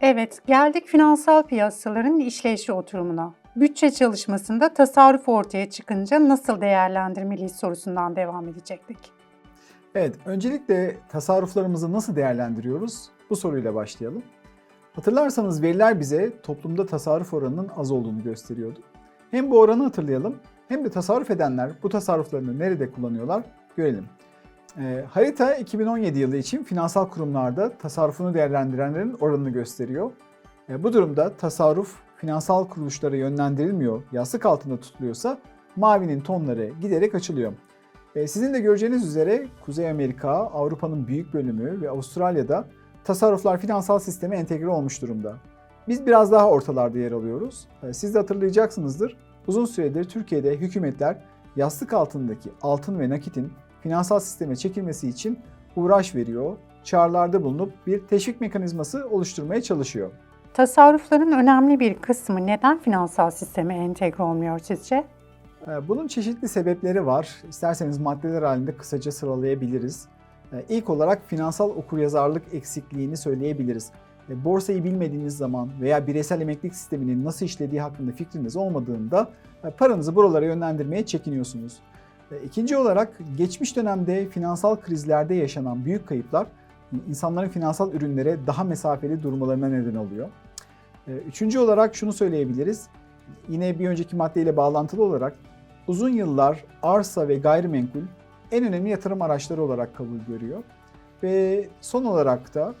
Evet, geldik finansal piyasaların işleyişi oturumuna. Bütçe çalışmasında tasarruf ortaya çıkınca nasıl değerlendirmeliyiz sorusundan devam edecektik. Evet, öncelikle tasarruflarımızı nasıl değerlendiriyoruz? Bu soruyla başlayalım. Hatırlarsanız veriler bize toplumda tasarruf oranının az olduğunu gösteriyordu. Hem bu oranı hatırlayalım hem de tasarruf edenler bu tasarruflarını nerede kullanıyorlar görelim. Ee, harita 2017 yılı için finansal kurumlarda tasarrufunu değerlendirenlerin oranını gösteriyor. Ee, bu durumda tasarruf finansal kuruluşlara yönlendirilmiyor, yastık altında tutuluyorsa mavinin tonları giderek açılıyor. Ee, sizin de göreceğiniz üzere Kuzey Amerika, Avrupa'nın büyük bölümü ve Avustralya'da tasarruflar finansal sisteme entegre olmuş durumda. Biz biraz daha ortalarda yer alıyoruz. Ee, Siz de hatırlayacaksınızdır. Uzun süredir Türkiye'de hükümetler yastık altındaki altın ve nakitin finansal sisteme çekilmesi için uğraş veriyor, çağrılarda bulunup bir teşvik mekanizması oluşturmaya çalışıyor. Tasarrufların önemli bir kısmı neden finansal sisteme entegre olmuyor sizce? Ee, Bunun çeşitli sebepleri var. İsterseniz maddeler halinde kısaca sıralayabiliriz. Ee, İlk olarak finansal okuryazarlık eksikliğini söyleyebiliriz. E, Borsayı bilmediğiniz zaman veya bireysel emeklilik sisteminin nasıl işlediği hakkında fikriniz olmadığında e, paranızı buralara yönlendirmeye çekiniyorsunuz. E, İkinci olarak geçmiş dönemde finansal krizlerde yaşanan büyük kayıplar insanların finansal ürünlere daha mesafeli durmalarına neden oluyor. E, Üçüncü olarak şunu söyleyebiliriz. Yine bir önceki maddeyle bağlantılı olarak uzun yıllar arsa ve gayrimenkul en önemli yatırım araçları olarak kabul görüyor. Ve son olarak da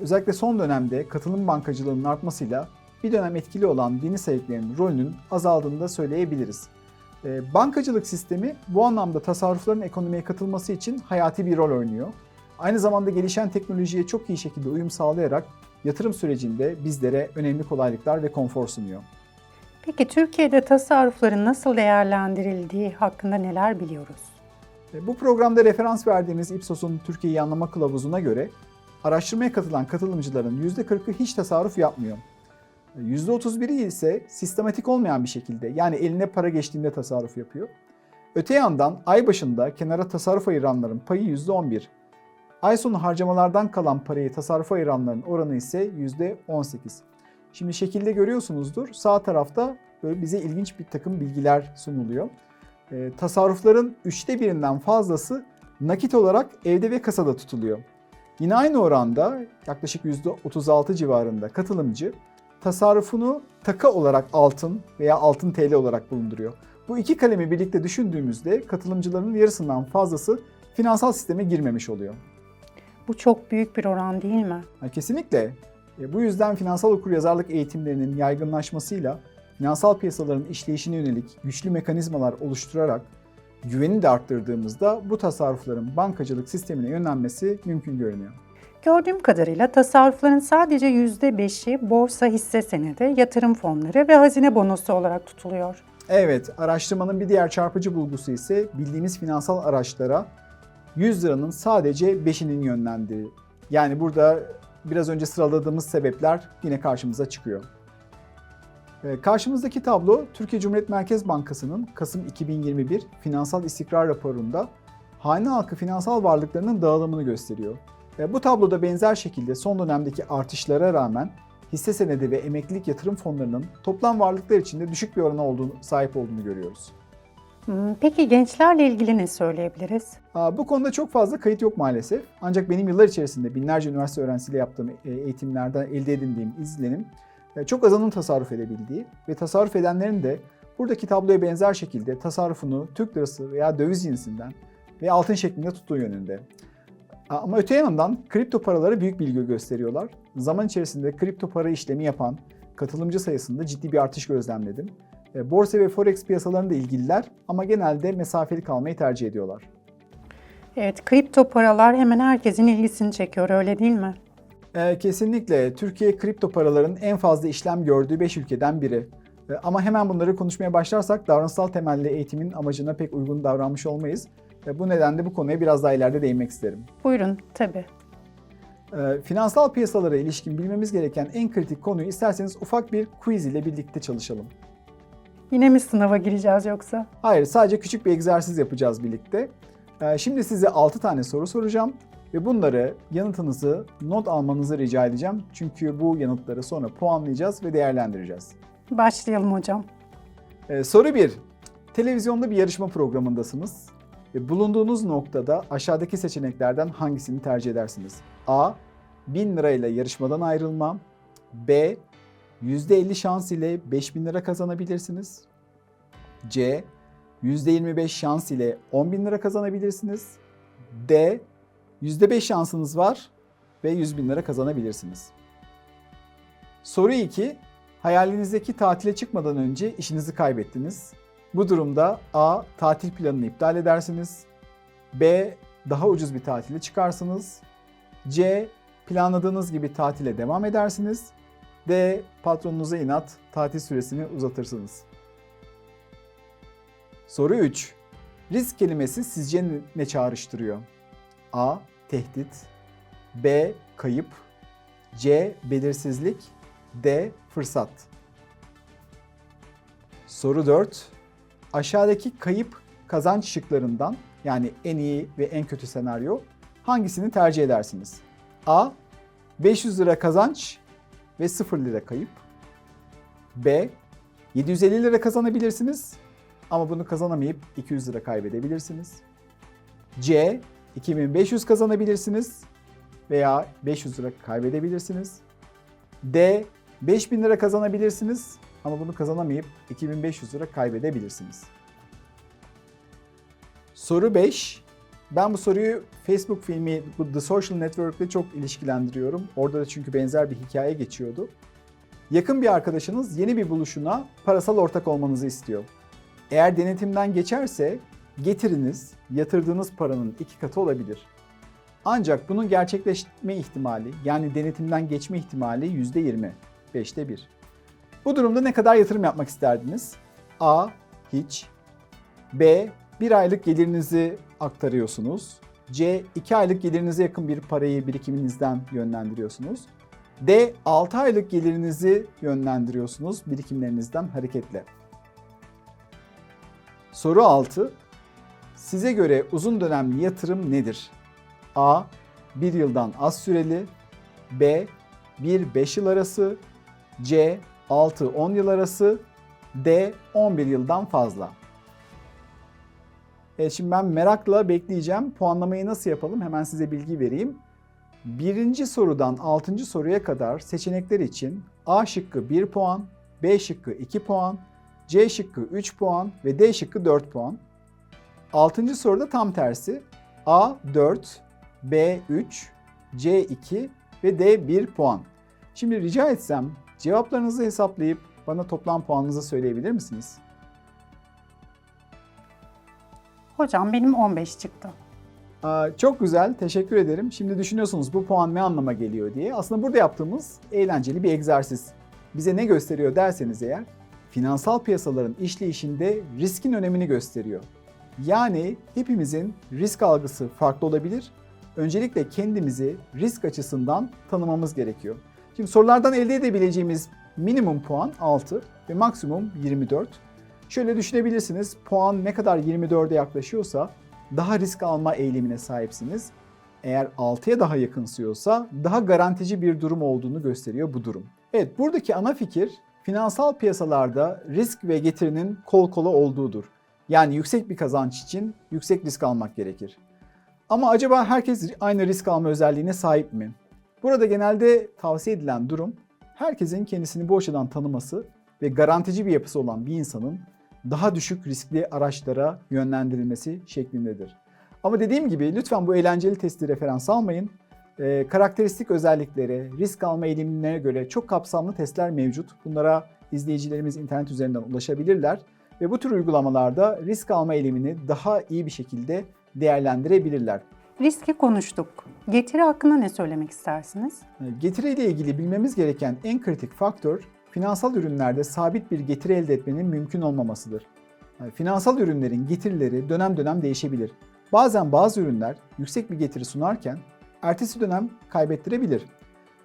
özellikle son dönemde katılım bankacılığının artmasıyla bir dönem etkili olan dini sahiplerinin rolünün azaldığını da söyleyebiliriz. E, Bankacılık sistemi bu anlamda tasarrufların ekonomiye katılması için hayati bir rol oynuyor. Aynı zamanda gelişen teknolojiye çok iyi şekilde uyum sağlayarak yatırım sürecinde bizlere önemli kolaylıklar ve konfor sunuyor. Peki Türkiye'de tasarrufların nasıl değerlendirildiği hakkında neler biliyoruz? E, Bu programda referans verdiğimiz Ipsos'un Türkiye'yi anlama kılavuzuna göre araştırmaya katılan katılımcıların %40'ı hiç tasarruf yapmıyor. E, %31'i ise sistematik olmayan bir şekilde yani eline para geçtiğinde tasarruf yapıyor. Öte yandan ay başında kenara tasarruf ayıranların payı %11. Ay sonu harcamalardan kalan parayı tasarrufa ayıranların oranı ise %18. Şimdi şekilde görüyorsunuzdur sağ tarafta böyle bize ilginç bir takım bilgiler sunuluyor. E, tasarrufların üçte birinden fazlası nakit olarak evde ve kasada tutuluyor. Yine aynı oranda yaklaşık %36 civarında katılımcı tasarrufunu taka olarak altın veya altın TL olarak bulunduruyor. Bu iki kalemi birlikte düşündüğümüzde katılımcıların yarısından fazlası finansal sisteme girmemiş oluyor. Bu çok büyük bir oran değil mi? Ha, kesinlikle. E, bu yüzden finansal okuryazarlık eğitimlerinin yaygınlaşmasıyla finansal piyasaların işleyişine yönelik güçlü mekanizmalar oluşturarak güveni de arttırdığımızda bu tasarrufların bankacılık sistemine yönlenmesi mümkün görünüyor. Gördüğüm kadarıyla tasarrufların sadece %5'i borsa hisse senedi, yatırım fonları ve hazine bonosu olarak tutuluyor. Evet, araştırmanın bir diğer çarpıcı bulgusu ise bildiğimiz finansal araçlara 100 liranın sadece 5'inin yönlendiği. Yani burada biraz önce sıraladığımız sebepler yine karşımıza çıkıyor. Ee, Karşımızdaki tablo Türkiye Cumhuriyet Merkez Bankası'nın Kasım 2021 finansal istikrar raporunda hane halkı finansal varlıklarının dağılımını gösteriyor. Bu tabloda benzer şekilde son dönemdeki artışlara rağmen hisse senedi ve emeklilik yatırım fonlarının toplam varlıklar içinde düşük bir orana olduğunu, sahip olduğunu görüyoruz. Hmm, Peki gençlerle ilgili ne söyleyebiliriz? Aa, Bu konuda çok fazla kayıt yok maalesef. Ancak benim yıllar içerisinde binlerce üniversite öğrencisiyle yaptığım e, eğitimlerden elde edindiğim izlenim e, çok azının tasarruf edebildiği ve tasarruf edenlerin de buradaki tabloya benzer şekilde tasarrufunu Türk lirası veya döviz cinsinden ve altın şeklinde tuttuğu yönünde. Ama öte yandan kripto paralara büyük bilgi gösteriyorlar. Zaman içerisinde kripto para işlemi yapan katılımcı sayısında ciddi bir artış gözlemledim. E, Borsa ve forex piyasalarında ilgililer ama genelde mesafeli kalmayı tercih ediyorlar. Evet, kripto paralar hemen herkesin ilgisini çekiyor, öyle değil mi? Ee, kesinlikle Türkiye kripto paraların en fazla işlem gördüğü 5 ülkeden biri. Ee, ama hemen bunları konuşmaya başlarsak davranışsal temelli eğitimin amacına pek uygun davranmış olmayız. Bu nedenle bu konuya biraz daha ileride değinmek isterim. Buyurun, tabii. Ee, finansal piyasalara ilişkin bilmemiz gereken en kritik konuyu isterseniz ufak bir quiz ile birlikte çalışalım. Yine mi sınava gireceğiz yoksa? Hayır, sadece küçük bir egzersiz yapacağız birlikte. Ee, şimdi size 6 tane soru soracağım. Ve bunları yanıtınızı not almanızı rica edeceğim. Çünkü bu yanıtları sonra puanlayacağız ve değerlendireceğiz. Başlayalım hocam. Ee, soru 1. Televizyonda bir yarışma programındasınız. Ve bulunduğunuz noktada aşağıdaki seçeneklerden hangisini tercih edersiniz? A. 1000 lirayla yarışmadan ayrılma. B. %50 şans ile 5000 lira kazanabilirsiniz. C. %25 şans ile 10 bin lira kazanabilirsiniz. D. %5 şansınız var ve 100 bin lira kazanabilirsiniz. Soru 2. Hayalinizdeki tatile çıkmadan önce işinizi kaybettiniz. Bu durumda A. Tatil planını iptal edersiniz. B. Daha ucuz bir tatile çıkarsınız. C. Planladığınız gibi tatile devam edersiniz. D. Patronunuza inat tatil süresini uzatırsınız. Soru 3. Risk kelimesi sizce ne çağrıştırıyor? A. Tehdit B. Kayıp C. Belirsizlik D. Fırsat Soru 4. Aşağıdaki kayıp kazanç şıklarından yani en iyi ve en kötü senaryo hangisini tercih edersiniz? A. 500 lira kazanç ve 0 lira kayıp. B. 750 lira kazanabilirsiniz ama bunu kazanamayıp 200 lira kaybedebilirsiniz. C. 2500 kazanabilirsiniz veya 500 lira kaybedebilirsiniz. D. 5000 lira kazanabilirsiniz ama bunu kazanamayıp 2500 lira kaybedebilirsiniz. Soru 5. Ben bu soruyu Facebook filmi bu The Social Network ile çok ilişkilendiriyorum. Orada da çünkü benzer bir hikaye geçiyordu. Yakın bir arkadaşınız yeni bir buluşuna parasal ortak olmanızı istiyor. Eğer denetimden geçerse getiriniz yatırdığınız paranın iki katı olabilir. Ancak bunun gerçekleşme ihtimali yani denetimden geçme ihtimali %20, 5'te 1. Bu durumda ne kadar yatırım yapmak isterdiniz? A. Hiç. B. Bir aylık gelirinizi aktarıyorsunuz. C. 2 aylık gelirinize yakın bir parayı birikiminizden yönlendiriyorsunuz. D. 6 aylık gelirinizi yönlendiriyorsunuz birikimlerinizden hareketle. Soru 6. Size göre uzun dönemli yatırım nedir? A. 1 yıldan az süreli. B. 1-5 yıl arası. C. 6-10 yıl arası. D. 11 yıldan fazla. Evet şimdi ben merakla bekleyeceğim. Puanlamayı nasıl yapalım? Hemen size bilgi vereyim. Birinci sorudan altıncı soruya kadar seçenekler için A şıkkı 1 puan, B şıkkı 2 puan, C şıkkı 3 puan ve D şıkkı 4 puan. Altıncı soruda tam tersi. A 4, B 3, C 2 ve D 1 puan. Şimdi rica etsem cevaplarınızı hesaplayıp bana toplam puanınızı söyleyebilir misiniz? Hocam benim 15 çıktı. Aa, Çok güzel, teşekkür ederim. Şimdi düşünüyorsunuz bu puan ne anlama geliyor diye. Aslında burada yaptığımız eğlenceli bir egzersiz. Bize ne gösteriyor derseniz eğer, finansal piyasaların işleyişinde riskin önemini gösteriyor. Yani hepimizin risk algısı farklı olabilir. Öncelikle kendimizi risk açısından tanımamız gerekiyor. Şimdi sorulardan elde edebileceğimiz minimum puan 6 ve maksimum 24. Şöyle düşünebilirsiniz. Puan ne kadar 24'e yaklaşıyorsa daha risk alma eğilimine sahipsiniz. Eğer 6'ya daha yakınsıyorsa daha garantici bir durum olduğunu gösteriyor bu durum. Evet buradaki ana fikir finansal piyasalarda risk ve getirinin kol kola olduğudur. Yani yüksek bir kazanç için yüksek risk almak gerekir. Ama acaba herkes aynı risk alma özelliğine sahip mi? Burada genelde tavsiye edilen durum herkesin kendisini bu açıdan tanıması ve garantici bir yapısı olan bir insanın daha düşük riskli araçlara yönlendirilmesi şeklindedir. Ama dediğim gibi lütfen bu eğlenceli testi referans almayın. Ee, karakteristik özelliklere, risk alma eğilimlerine göre çok kapsamlı testler mevcut. Bunlara izleyicilerimiz internet üzerinden ulaşabilirler ve bu tür uygulamalarda risk alma eğilimini daha iyi bir şekilde değerlendirebilirler. Riski konuştuk. Getiri hakkında ne söylemek istersiniz? Getiri ile ilgili bilmemiz gereken en kritik faktör finansal ürünlerde sabit bir getiri elde etmenin mümkün olmamasıdır. Yani finansal ürünlerin getirileri dönem dönem değişebilir. Bazen bazı ürünler yüksek bir getiri sunarken ertesi dönem kaybettirebilir.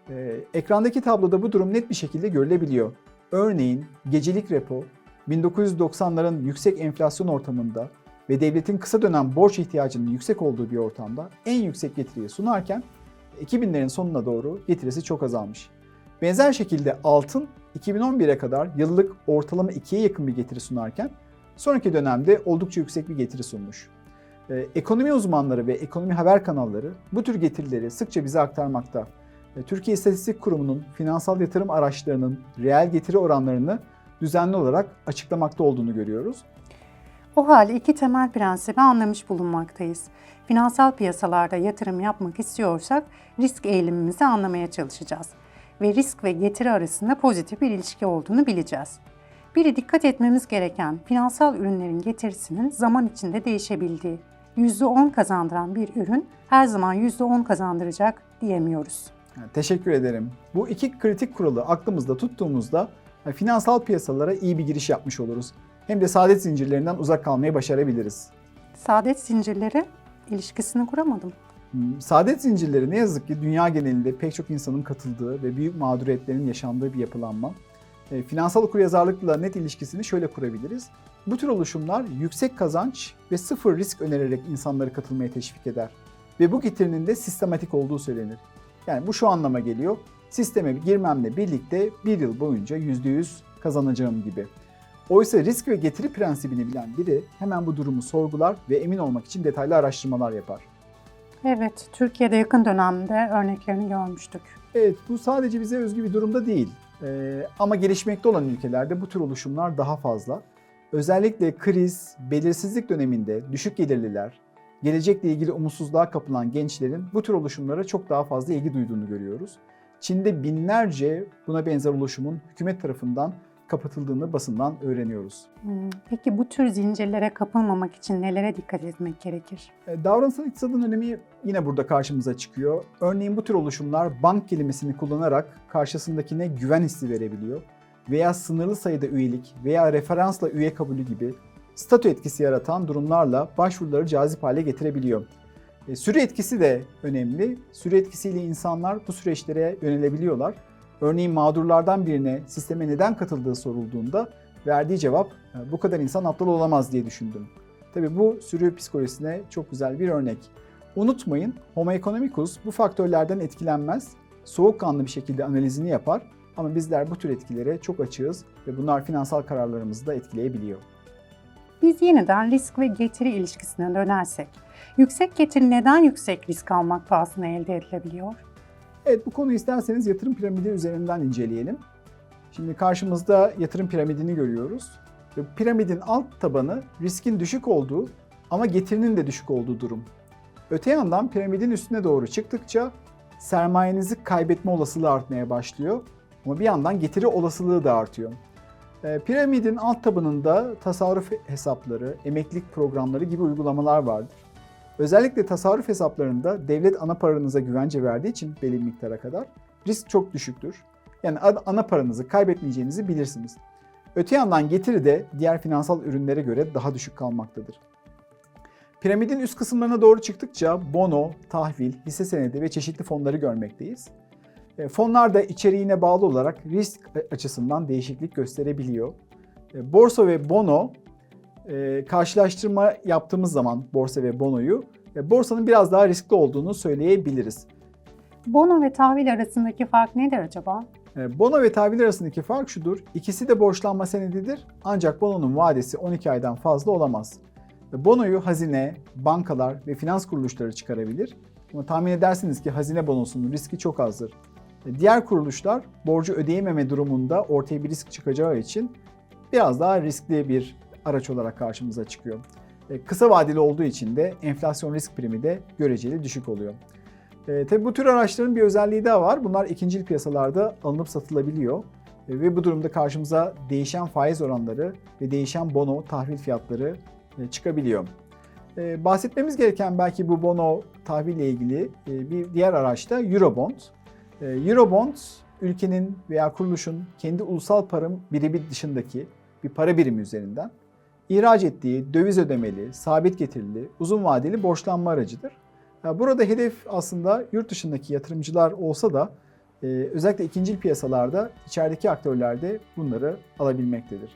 Ee, ekrandaki tabloda bu durum net bir şekilde görülebiliyor. Örneğin gecelik repo 1990'ların yüksek enflasyon ortamında ve devletin kısa dönem borç ihtiyacının yüksek olduğu bir ortamda en yüksek getiriyi sunarken 2000'lerin sonuna doğru getirisi çok azalmış. Benzer şekilde altın 2011'e kadar yıllık ortalama 2'ye yakın bir getiri sunarken sonraki dönemde oldukça yüksek bir getiri sunmuş. Ee, ekonomi uzmanları ve ekonomi haber kanalları bu tür getirileri sıkça bize aktarmakta. Ee, Türkiye İstatistik Kurumu'nun finansal yatırım araçlarının reel getiri oranlarını düzenli olarak açıklamakta olduğunu görüyoruz. O halde iki temel prensibi anlamış bulunmaktayız. Finansal piyasalarda yatırım yapmak istiyorsak risk eğilimimizi anlamaya çalışacağız ve risk ve getiri arasında pozitif bir ilişki olduğunu bileceğiz. Biri dikkat etmemiz gereken finansal ürünlerin getirisinin zaman içinde değişebildiği. %10 kazandıran bir ürün her zaman %10 kazandıracak diyemiyoruz. Teşekkür ederim. Bu iki kritik kuralı aklımızda tuttuğumuzda e, finansal piyasalara iyi bir giriş yapmış oluruz. Hem de saadet zincirlerinden uzak kalmayı başarabiliriz. Saadet zincirleri ilişkisini kuramadım. Hmm, Saadet zincirleri ne yazık ki dünya genelinde pek çok insanın katıldığı ve büyük mağduriyetlerin yaşandığı bir yapılanma. E, Finansal okuryazarlıkla net ilişkisini şöyle kurabiliriz. Bu tür oluşumlar yüksek kazanç ve sıfır risk önererek insanları katılmaya teşvik eder. Ve bu getirinin de sistematik olduğu söylenir. Yani bu şu anlama geliyor. Sisteme girmemle birlikte bir yıl boyunca %100 kazanacağım gibi. Oysa risk ve getiri prensibini bilen biri hemen bu durumu sorgular ve emin olmak için detaylı araştırmalar yapar. Evet, Türkiye'de yakın dönemde örneklerini görmüştük. Evet, bu sadece bize özgü bir durumda değil. Ee, ama gelişmekte olan ülkelerde bu tür oluşumlar daha fazla. Özellikle kriz, belirsizlik döneminde düşük gelirliler, gelecekle ilgili umutsuzluğa kapılan gençlerin bu tür oluşumlara çok daha fazla ilgi duyduğunu görüyoruz. Çin'de binlerce buna benzer oluşumun hükümet tarafından kapatıldığını basından öğreniyoruz. Peki bu tür zincirlere kapılmamak için nelere dikkat etmek gerekir? E, Davranışsal iktisadın önemi yine burada karşımıza çıkıyor. Örneğin bu tür oluşumlar bank kelimesini kullanarak karşısındakine güven hissi verebiliyor. Veya sınırlı sayıda üyelik veya referansla üye kabulü gibi statü etkisi yaratan durumlarla başvuruları cazip hale getirebiliyor. E, süre etkisi de önemli. Süre etkisiyle insanlar bu süreçlere yönelebiliyorlar. Örneğin mağdurlardan birine sisteme neden katıldığı sorulduğunda verdiği cevap "E, bu kadar insan aptal olamaz diye düşündüm. Tabii bu sürü psikolojisine çok güzel bir örnek. Unutmayın Homo economicus bu faktörlerden etkilenmez. Soğukkanlı bir şekilde analizini yapar ama bizler bu tür etkilere çok açığız ve bunlar finansal kararlarımızı da etkileyebiliyor. Biz yeniden risk ve getiri ilişkisine dönersek, yüksek getiri neden yüksek risk almak pahasına elde edilebiliyor? Evet bu konuyu isterseniz yatırım piramidi üzerinden inceleyelim. Şimdi karşımızda yatırım piramidini görüyoruz. Ve piramidin alt tabanı riskin düşük olduğu ama getirinin de düşük olduğu durum. Öte yandan piramidin üstüne doğru çıktıkça sermayenizi kaybetme olasılığı artmaya başlıyor. Ama bir yandan getiri olasılığı da artıyor. Ee, Piramidin alt tabanında tasarruf hesapları, emeklilik programları gibi uygulamalar vardır. Özellikle tasarruf hesaplarında devlet ana paranıza güvence verdiği için belli bir miktara kadar risk çok düşüktür. Yani ana paranızı kaybetmeyeceğinizi bilirsiniz. Öte yandan getiri de diğer finansal ürünlere göre daha düşük kalmaktadır. Piramidin üst kısımlarına doğru çıktıkça bono, tahvil, hisse senedi ve çeşitli fonları görmekteyiz. E, Fonlar da içeriğine bağlı olarak risk açısından değişiklik gösterebiliyor. E, Borsa ve bono e, karşılaştırma yaptığımız zaman borsa ve bonoyu e, borsanın biraz daha riskli olduğunu söyleyebiliriz. Bono ve tahvil arasındaki fark nedir acaba? E, Bono ve tahvil arasındaki fark şudur. İkisi de borçlanma senedidir ancak bononun vadesi 12 aydan fazla olamaz. E, Bonoyu hazine, bankalar ve finans kuruluşları çıkarabilir. Ama tahmin edersiniz ki hazine bonosunun riski çok azdır. E, Diğer kuruluşlar borcu ödeyememe durumunda ortaya bir risk çıkacağı için biraz daha riskli bir araç olarak karşımıza çıkıyor. E, Kısa vadeli olduğu için de enflasyon risk primi de göreceli düşük oluyor. E, tabii bu tür araçların bir özelliği daha var. Bunlar ikincil piyasalarda alınıp satılabiliyor. E, ve bu durumda karşımıza değişen faiz oranları ve değişen bono tahvil fiyatları e, çıkabiliyor. E, bahsetmemiz gereken belki bu bono tahville ilgili e, bir diğer araç da Eurobond. E, Eurobond ülkenin veya kuruluşun kendi ulusal para birimi dışındaki bir para birimi üzerinden ihraç ettiği döviz ödemeli, sabit getirili, uzun vadeli borçlanma aracıdır. Burada hedef aslında yurt dışındaki yatırımcılar olsa da e, özellikle ikincil piyasalarda içerideki aktörler de bunları alabilmektedir.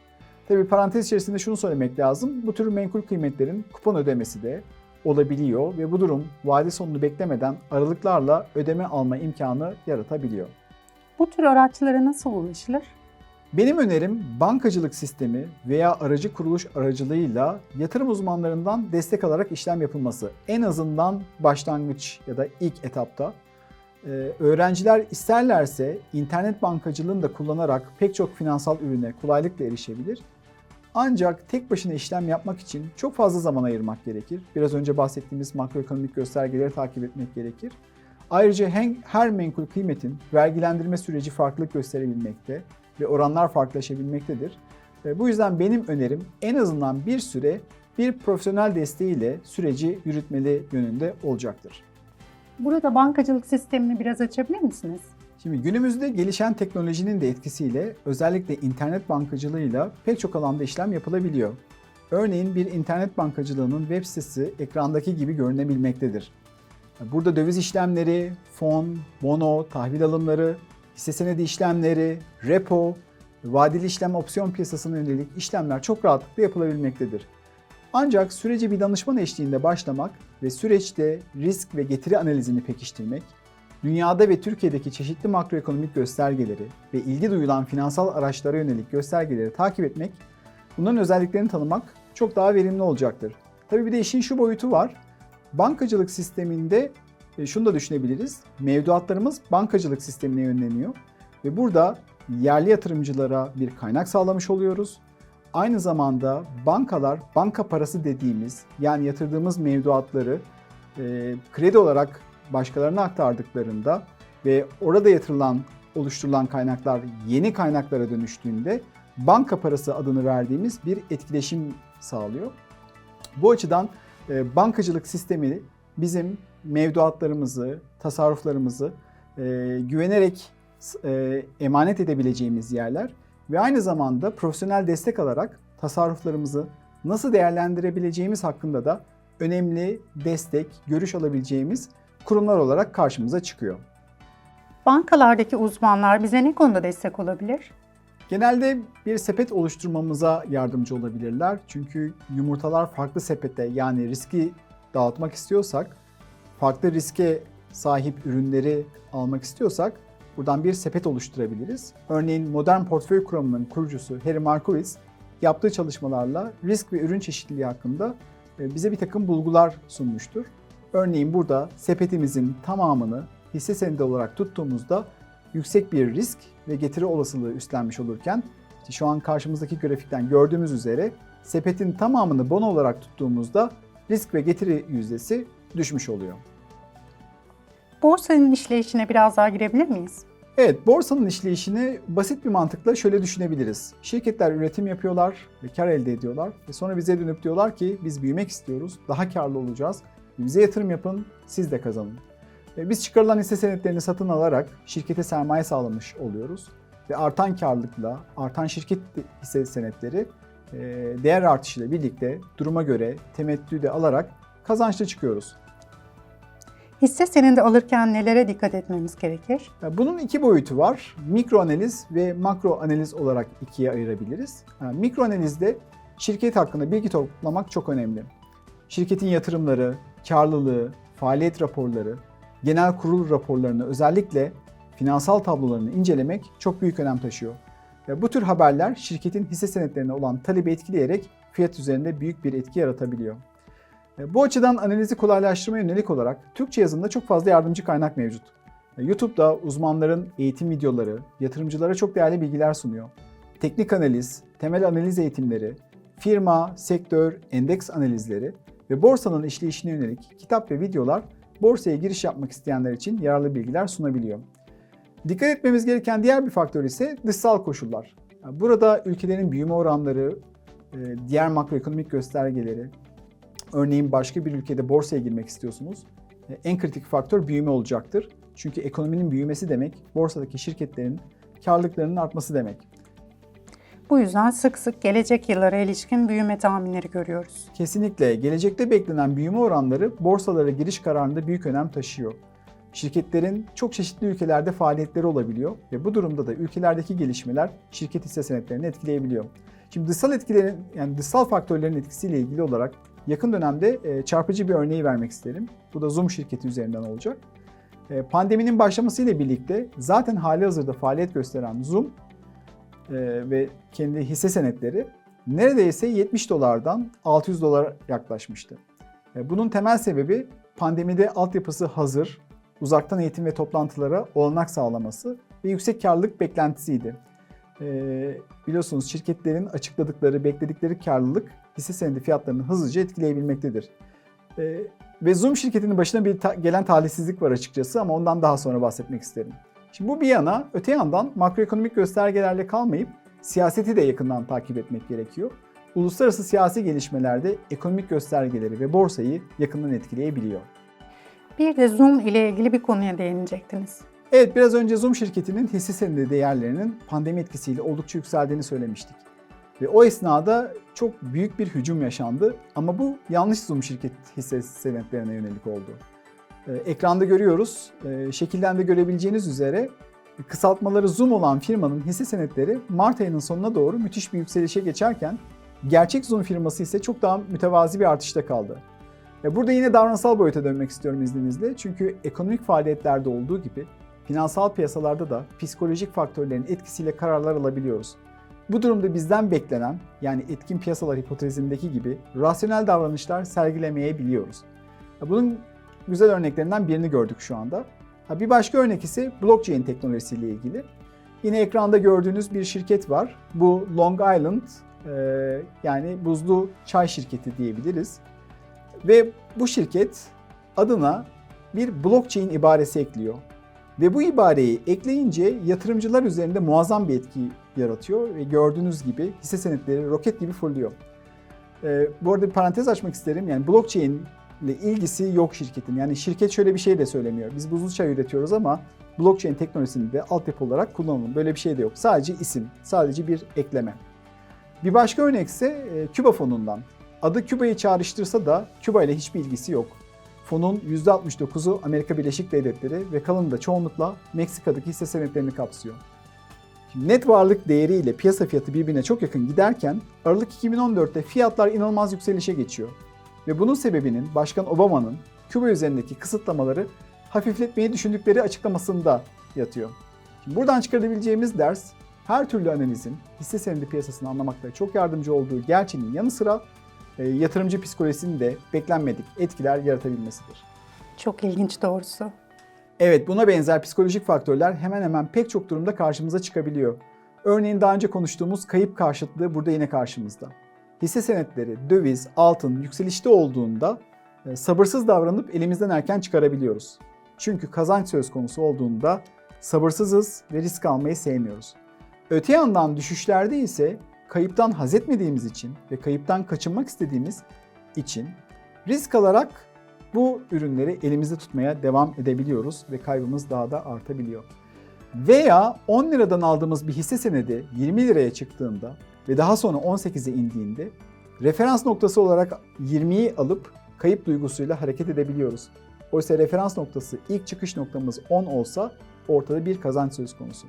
Tabii parantez içerisinde şunu söylemek lazım. Bu tür menkul kıymetlerin kupon ödemesi de olabiliyor ve bu durum vade sonunu beklemeden aralıklarla ödeme alma imkanı yaratabiliyor. Bu tür araçlara nasıl ulaşılır? Benim önerim bankacılık sistemi veya aracı kuruluş aracılığıyla yatırım uzmanlarından destek alarak işlem yapılması. En azından başlangıç ya da ilk etapta. Ee, öğrenciler isterlerse internet bankacılığını da kullanarak pek çok finansal ürüne kolaylıkla erişebilir. Ancak tek başına işlem yapmak için çok fazla zaman ayırmak gerekir. Biraz önce bahsettiğimiz makroekonomik göstergeleri takip etmek gerekir. Ayrıca her menkul kıymetin vergilendirme süreci farklılık gösterebilmekte ve oranlar farklılaşabilmektedir. Ve bu yüzden benim önerim en azından bir süre bir profesyonel desteğiyle süreci yürütmeli yönünde olacaktır. Burada bankacılık sistemini biraz açabilir misiniz? Şimdi günümüzde gelişen teknolojinin de etkisiyle özellikle internet bankacılığıyla pek çok alanda işlem yapılabiliyor. Örneğin bir internet bankacılığının web sitesi ekrandaki gibi görünebilmektedir. Burada döviz işlemleri, fon, bono, tahvil alımları, hisse senedi işlemleri, repo, vadeli işlem opsiyon piyasasına yönelik işlemler çok rahatlıkla yapılabilmektedir. Ancak sürece bir danışman eşliğinde başlamak ve süreçte risk ve getiri analizini pekiştirmek, dünyada ve Türkiye'deki çeşitli makroekonomik göstergeleri ve ilgi duyulan finansal araçlara yönelik göstergeleri takip etmek, bunların özelliklerini tanımak çok daha verimli olacaktır. Tabii bir de işin şu boyutu var. Bankacılık sisteminde şunu da düşünebiliriz. Mevduatlarımız bankacılık sistemine yönleniyor ve burada yerli yatırımcılara bir kaynak sağlamış oluyoruz. Aynı zamanda bankalar banka parası dediğimiz yani yatırdığımız mevduatları e, kredi olarak başkalarına aktardıklarında ve orada yatırılan, oluşturulan kaynaklar yeni kaynaklara dönüştüğünde banka parası adını verdiğimiz bir etkileşim sağlıyor. Bu açıdan e, bankacılık sistemi bizim mevduatlarımızı, tasarruflarımızı e, güvenerek e, emanet edebileceğimiz yerler ve aynı zamanda profesyonel destek alarak tasarruflarımızı nasıl değerlendirebileceğimiz hakkında da önemli destek, görüş alabileceğimiz kurumlar olarak karşımıza çıkıyor. Bankalardaki uzmanlar bize ne konuda destek olabilir? Genelde bir sepet oluşturmamıza yardımcı olabilirler. Çünkü yumurtalar farklı sepete yani riski dağıtmak istiyorsak, farklı riske sahip ürünleri almak istiyorsak buradan bir sepet oluşturabiliriz. Örneğin modern portföy kuramının kurucusu Harry Markowitz yaptığı çalışmalarla risk ve ürün çeşitliliği hakkında e, bize bir takım bulgular sunmuştur. Örneğin burada sepetimizin tamamını hisse senedi olarak tuttuğumuzda yüksek bir risk ve getiri olasılığı üstlenmiş olurken şu an karşımızdaki grafikten gördüğümüz üzere sepetin tamamını bono olarak tuttuğumuzda risk ve getiri yüzdesi düşmüş oluyor. Borsanın işleyişine biraz daha girebilir miyiz? Evet, borsanın işleyişini basit bir mantıkla şöyle düşünebiliriz. Şirketler üretim yapıyorlar ve kar elde ediyorlar ve sonra bize dönüp diyorlar ki biz büyümek istiyoruz, daha karlı olacağız. Bize yatırım yapın, siz de kazanın. Ve biz çıkarılan hisse senetlerini satın alarak şirkete sermaye sağlamış oluyoruz. Ve artan karlılıkla, artan şirket hisse senetleri değer artışıyla birlikte duruma göre temettü de alarak kazançlı çıkıyoruz. Hisse senedi alırken nelere dikkat etmemiz gerekir? Bunun iki boyutu var. Mikro analiz ve makro analiz olarak ikiye ayırabiliriz. Mikro analizde şirket hakkında bilgi toplamak çok önemli. Şirketin yatırımları, karlılığı, faaliyet raporları, genel kurul raporlarını özellikle finansal tablolarını incelemek çok büyük önem taşıyor. Ve bu tür haberler şirketin hisse senetlerine olan talebi etkileyerek fiyat üzerinde büyük bir etki yaratabiliyor. E, Bu açıdan analizi kolaylaştırmaya yönelik olarak Türkçe yazımda çok fazla yardımcı kaynak mevcut. E, YouTube'da uzmanların eğitim videoları, yatırımcılara çok değerli bilgiler sunuyor. Teknik analiz, temel analiz eğitimleri, firma, sektör, endeks analizleri ve borsanın işleyişine yönelik kitap ve videolar borsaya giriş yapmak isteyenler için yararlı bilgiler sunabiliyor. Dikkat etmemiz gereken diğer bir faktör ise dışsal koşullar. Yani Burada ülkelerin büyüme oranları, e, diğer makroekonomik göstergeleri, örneğin başka bir ülkede borsaya girmek istiyorsunuz. e, En kritik faktör büyüme olacaktır. Çünkü ekonominin büyümesi demek borsadaki şirketlerin karlılıklarının artması demek. Bu yüzden sık sık gelecek yıllara ilişkin büyüme tahminleri görüyoruz. Kesinlikle gelecekte beklenen büyüme oranları borsalara giriş kararında büyük önem taşıyor. Şirketlerin çok çeşitli ülkelerde faaliyetleri olabiliyor ve bu durumda da ülkelerdeki gelişmeler şirket hisse senetlerini etkileyebiliyor. Şimdi dışsal etkilerin yani dışsal faktörlerin etkisiyle ilgili olarak yakın dönemde e, çarpıcı bir örneği vermek isterim. Bu da Zoom şirketi üzerinden olacak. E, pandeminin başlamasıyla birlikte zaten hali hazırda faaliyet gösteren Zoom e, ve kendi hisse senetleri neredeyse 70 dolardan 600 dolara yaklaşmıştı. Bunun temel sebebi pandemide altyapısı hazır, uzaktan eğitim ve toplantılara olanak sağlaması ve yüksek karlılık beklentisiydi. Biliyorsunuz şirketlerin açıkladıkları, bekledikleri karlılık hisse senedi fiyatlarını hızlıca etkileyebilmektedir. E, ve Zoom şirketinin başına bir ta- gelen talihsizlik var açıkçası ama ondan daha sonra bahsetmek isterim. Şimdi bu bir yana, öte yandan makroekonomik göstergelerle kalmayıp siyaseti de yakından takip etmek gerekiyor. Uluslararası siyasi gelişmelerde ekonomik göstergeleri ve borsayı yakından etkileyebiliyor. Bir de Zoom ile ilgili bir konuya değinecektiniz. Evet biraz önce Zoom şirketinin hisse senedi değerlerinin pandemi etkisiyle oldukça yükseldiğini söylemiştik. Ve o esnada çok büyük bir hücum yaşandı ama bu yanlış Zoom şirket hisse senetlerine yönelik oldu. Ee, ekranda görüyoruz, ee, şekilden de görebileceğiniz üzere kısaltmaları Zoom olan firmanın hisse senetleri Mart ayının sonuna doğru müthiş bir yükselişe geçerken gerçek Zoom firması ise çok daha mütevazi bir artışta kaldı. Burada yine davranışsal boyuta dönmek istiyorum izninizle. Çünkü ekonomik faaliyetlerde olduğu gibi finansal piyasalarda da psikolojik faktörlerin etkisiyle kararlar alabiliyoruz. Bu durumda bizden beklenen yani etkin piyasalar hipotezindeki gibi rasyonel davranışlar sergilemeyebiliyoruz. Bunun güzel örneklerinden birini gördük şu anda. Bir başka örnek ise blockchain teknolojisiyle ilgili. Yine ekranda gördüğünüz bir şirket var. Bu Long Island e, yani buzlu çay şirketi diyebiliriz. Ve bu şirket adına bir blockchain ibaresi ekliyor. Ve bu ibareyi ekleyince yatırımcılar üzerinde muazzam bir etki yaratıyor ve gördüğünüz gibi hisse senetleri roket gibi fırlıyor. Ee, bu arada bir parantez açmak isterim. Yani blockchain ile ilgisi yok şirketin. Yani şirket şöyle bir şey de söylemiyor. Biz buzlu çay üretiyoruz ama blockchain teknolojisini de altyapı olarak kullanalım. Böyle bir şey de yok. Sadece isim, sadece bir ekleme. Bir başka örnek ise e, Küba fonundan. Adı Küba'yı çağrıştırsa da Küba ile hiçbir ilgisi yok. Fonun %69'u Amerika Birleşik Devletleri ve kalanı da çoğunlukla Meksika'daki hisse senetlerini kapsıyor. Net varlık değeri ile piyasa fiyatı birbirine çok yakın giderken Aralık 2014'te fiyatlar inanılmaz yükselişe geçiyor. Ve bunun sebebinin Başkan Obama'nın Küba üzerindeki kısıtlamaları hafifletmeyi düşündükleri açıklamasında yatıyor. Şimdi buradan çıkarabileceğimiz ders her türlü analizin hisse senedi piyasasını anlamakta çok yardımcı olduğu gerçeğinin yanı sıra yatırımcı psikolojisinin de beklenmedik etkiler yaratabilmesidir. Çok ilginç doğrusu. Evet buna benzer psikolojik faktörler hemen hemen pek çok durumda karşımıza çıkabiliyor. Örneğin daha önce konuştuğumuz kayıp karşıtlığı burada yine karşımızda. Hisse senetleri, döviz, altın yükselişte olduğunda e, sabırsız davranıp elimizden erken çıkarabiliyoruz. Çünkü kazanç söz konusu olduğunda sabırsızız ve risk almayı sevmiyoruz. Öte yandan düşüşlerde ise kayıptan haz etmediğimiz için ve kayıptan kaçınmak istediğimiz için risk alarak bu ürünleri elimizde tutmaya devam edebiliyoruz ve kaybımız daha da artabiliyor. Veya 10 liradan aldığımız bir hisse senedi 20 liraya çıktığında ve daha sonra 18'e indiğinde referans noktası olarak 20'yi alıp kayıp duygusuyla hareket edebiliyoruz. Oysa referans noktası ilk çıkış noktamız 10 olsa ortada bir kazanç söz konusu.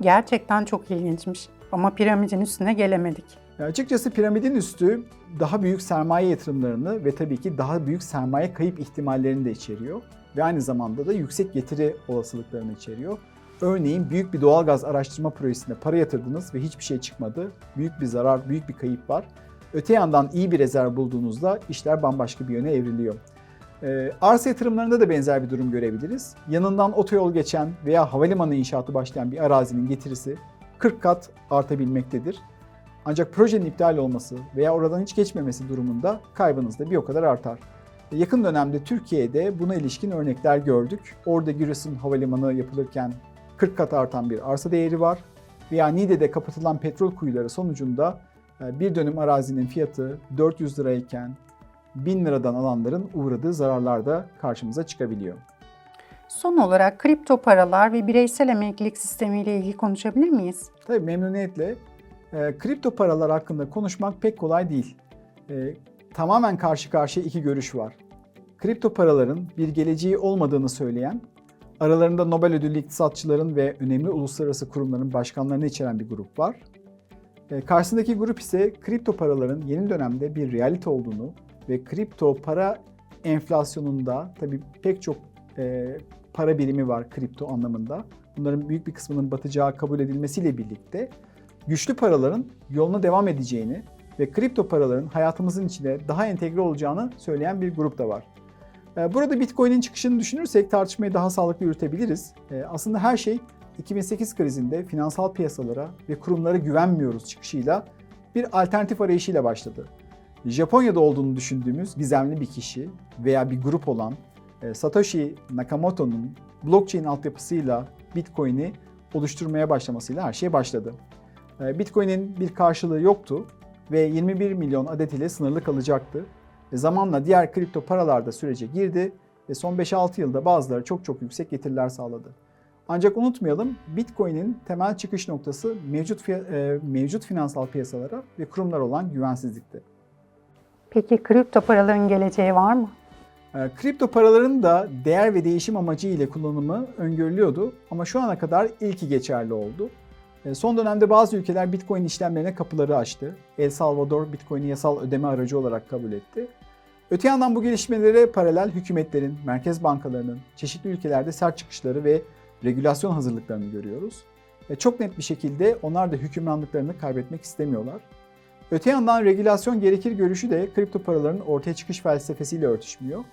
Gerçekten çok ilginçmiş. Ama piramidin üstüne gelemedik. Ya açıkçası piramidin üstü daha büyük sermaye yatırımlarını ve tabii ki daha büyük sermaye kayıp ihtimallerini de içeriyor. Ve aynı zamanda da yüksek getiri olasılıklarını içeriyor. Örneğin büyük bir doğalgaz araştırma projesine para yatırdınız ve hiçbir şey çıkmadı. Büyük bir zarar, büyük bir kayıp var. Öte yandan iyi bir rezerv bulduğunuzda işler bambaşka bir yöne evriliyor. Ee, arsa yatırımlarında da benzer bir durum görebiliriz. Yanından otoyol geçen veya havalimanı inşaatı başlayan bir arazinin getirisi 40 kat artabilmektedir. Ancak projenin iptal olması veya oradan hiç geçmemesi durumunda kaybınız da bir o kadar artar. Yakın dönemde Türkiye'de buna ilişkin örnekler gördük. Orada Giresun Havalimanı yapılırken 40 kat artan bir arsa değeri var. Veya Niğde'de kapatılan petrol kuyuları sonucunda e, bir dönüm arazinin fiyatı 400 lirayken 1000 liradan alanların uğradığı zararlar da karşımıza çıkabiliyor. Son olarak kripto paralar ve bireysel emeklilik sistemi ile ilgili konuşabilir miyiz? Tabii memnuniyetle. E, kripto paralar hakkında konuşmak pek kolay değil. E, tamamen karşı karşıya iki görüş var. Kripto paraların bir geleceği olmadığını söyleyen, aralarında Nobel ödüllü iktisatçıların ve önemli uluslararası kurumların başkanlarını içeren bir grup var. E, Karşısındaki grup ise kripto paraların yeni dönemde bir realite olduğunu ve kripto para enflasyonunda tabii pek çok e, para birimi var kripto anlamında. Bunların büyük bir kısmının batacağı kabul edilmesiyle birlikte güçlü paraların yoluna devam edeceğini ve kripto paraların hayatımızın içine daha entegre olacağını söyleyen bir grup da var. E, Burada Bitcoin'in çıkışını düşünürsek tartışmayı daha sağlıklı yürütebiliriz. E, Aslında her şey 2008 krizinde finansal piyasalara ve kurumlara güvenmiyoruz çıkışıyla bir alternatif arayışıyla başladı. Japonya'da olduğunu düşündüğümüz gizemli bir kişi veya bir grup olan Satoshi Nakamoto'nun blockchain altyapısıyla Bitcoin'i oluşturmaya başlamasıyla her şey başladı. E, Bitcoin'in bir karşılığı yoktu ve 21 milyon adet ile sınırlı kalacaktı. Ve zamanla diğer kripto paralar da sürece girdi ve son 5-6 yılda bazıları çok çok yüksek getiriler sağladı. Ancak unutmayalım Bitcoin'in temel çıkış noktası mevcut e, mevcut finansal piyasalara ve kurumlara olan güvensizlikti. Peki kripto paraların geleceği var mı? E, Kripto paraların da değer ve değişim amacı ile kullanımı öngörülüyordu ama şu ana kadar ilki geçerli oldu. E, Son dönemde bazı ülkeler Bitcoin işlemlerine kapıları açtı. El Salvador Bitcoin'i yasal ödeme aracı olarak kabul etti. Öte yandan bu gelişmelere paralel hükümetlerin, merkez bankalarının çeşitli ülkelerde sert çıkışları ve regülasyon hazırlıklarını görüyoruz. Ve çok net bir şekilde onlar da hükümranlıklarını kaybetmek istemiyorlar. Öte yandan regülasyon gerekir görüşü de kripto paraların ortaya çıkış felsefesiyle örtüşmüyor.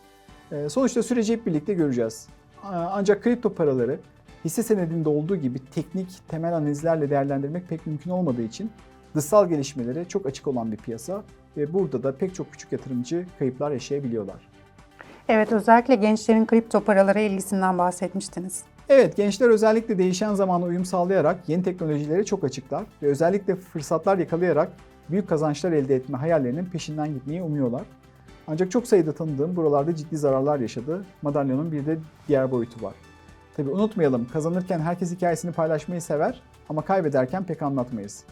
Ee, Sonuçta süreci hep birlikte göreceğiz. A- Ancak kripto paraları hisse senedinde olduğu gibi teknik temel analizlerle değerlendirmek pek mümkün olmadığı için dışsal gelişmelere çok açık olan bir piyasa ve burada da pek çok küçük yatırımcı kayıplar yaşayabiliyorlar. Evet, özellikle gençlerin kripto paralara ilgisinden bahsetmiştiniz. Evet, gençler özellikle değişen zamana uyum sağlayarak yeni teknolojilere çok açıklar ve özellikle fırsatlar yakalayarak büyük kazançlar elde etme hayallerinin peşinden gitmeyi umuyorlar. Ancak çok sayıda tanıdığım buralarda ciddi zararlar yaşadı. Madalyonun bir de diğer boyutu var. Tabi unutmayalım, kazanırken herkes hikayesini paylaşmayı sever ama kaybederken pek anlatmayız.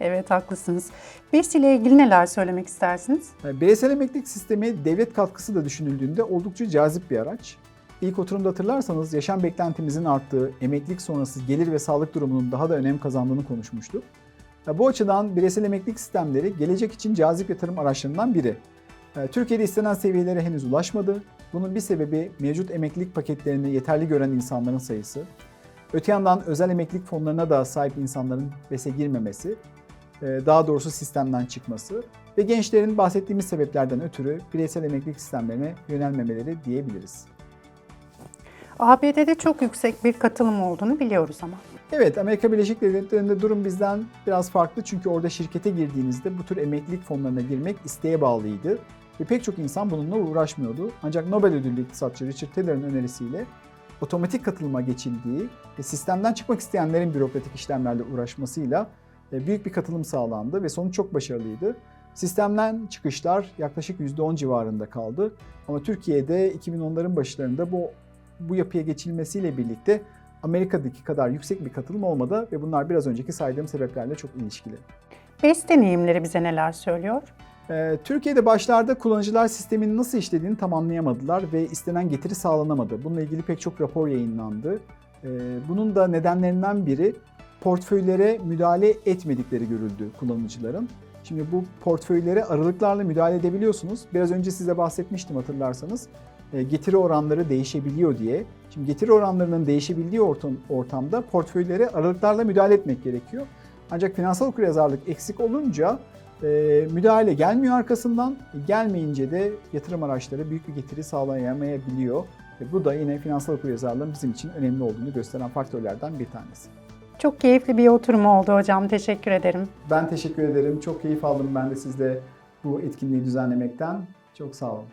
Evet, haklısınız. BES ile ilgili neler söylemek istersiniz? Yani Bireysel emeklilik sistemi devlet katkısı da düşünüldüğünde oldukça cazip bir araç. İlk oturumda hatırlarsanız yaşam beklentimizin arttığı, emeklilik sonrası gelir ve sağlık durumunun daha da önem kazandığını konuşmuştuk. Bu açıdan bireysel emeklilik sistemleri gelecek için cazip yatırım araçlarından biri. E, Türkiye'de istenen seviyelere henüz ulaşmadı. Bunun bir sebebi mevcut emeklilik paketlerini yeterli gören insanların sayısı. Öte yandan özel emeklilik fonlarına da sahip insanların BES'e girmemesi, e, daha doğrusu sistemden çıkması ve gençlerin bahsettiğimiz sebeplerden ötürü bireysel emeklilik sistemlerine yönelmemeleri diyebiliriz. ABD'de çok yüksek bir katılım olduğunu biliyoruz ama. Evet, Amerika Birleşik Devletleri'nde durum bizden biraz farklı çünkü orada şirkete girdiğinizde bu tür emeklilik fonlarına girmek isteğe bağlıydı ve pek çok insan bununla uğraşmıyordu. Ancak Nobel ödüllü iktisatçı Richard Thaler'ın önerisiyle otomatik katılıma geçildiği ve sistemden çıkmak isteyenlerin bürokratik işlemlerle uğraşmasıyla e, büyük bir katılım sağlandı ve sonuç çok başarılıydı. Sistemden çıkışlar yaklaşık %10 civarında kaldı. Ama Türkiye'de 2010'ların başlarında bu bu yapıya geçilmesiyle birlikte Amerika'daki kadar yüksek bir katılım olmadı ve bunlar biraz önceki saydığım sebeplerle çok ilişkili. BES deneyimleri bize neler söylüyor? Ee, Türkiye'de başlarda kullanıcılar sistemin nasıl işlediğini tam anlayamadılar ve istenen getiri sağlanamadı. Bununla ilgili pek çok rapor yayınlandı. Ee, bunun da nedenlerinden biri portföylere müdahale etmedikleri görüldü kullanıcıların. Şimdi bu portföylere aralıklarla müdahale edebiliyorsunuz. Biraz önce size bahsetmiştim hatırlarsanız. Ee, getiri oranları değişebiliyor diye. Şimdi getiri oranlarının değişebildiği ortam, ortamda portföylere aralıklarla müdahale etmek gerekiyor. Ancak finansal okuryazarlık eksik olunca müdahale gelmiyor arkasından. Gelmeyince de yatırım araçları büyük bir getiri sağlayamayabiliyor. Bu da yine finansal okuryazarlığın bizim için önemli olduğunu gösteren faktörlerden bir tanesi. Çok keyifli bir oturum oldu hocam. Teşekkür ederim. Ben teşekkür ederim. Çok keyif aldım ben de sizle bu etkinliği düzenlemekten. Çok sağ olun.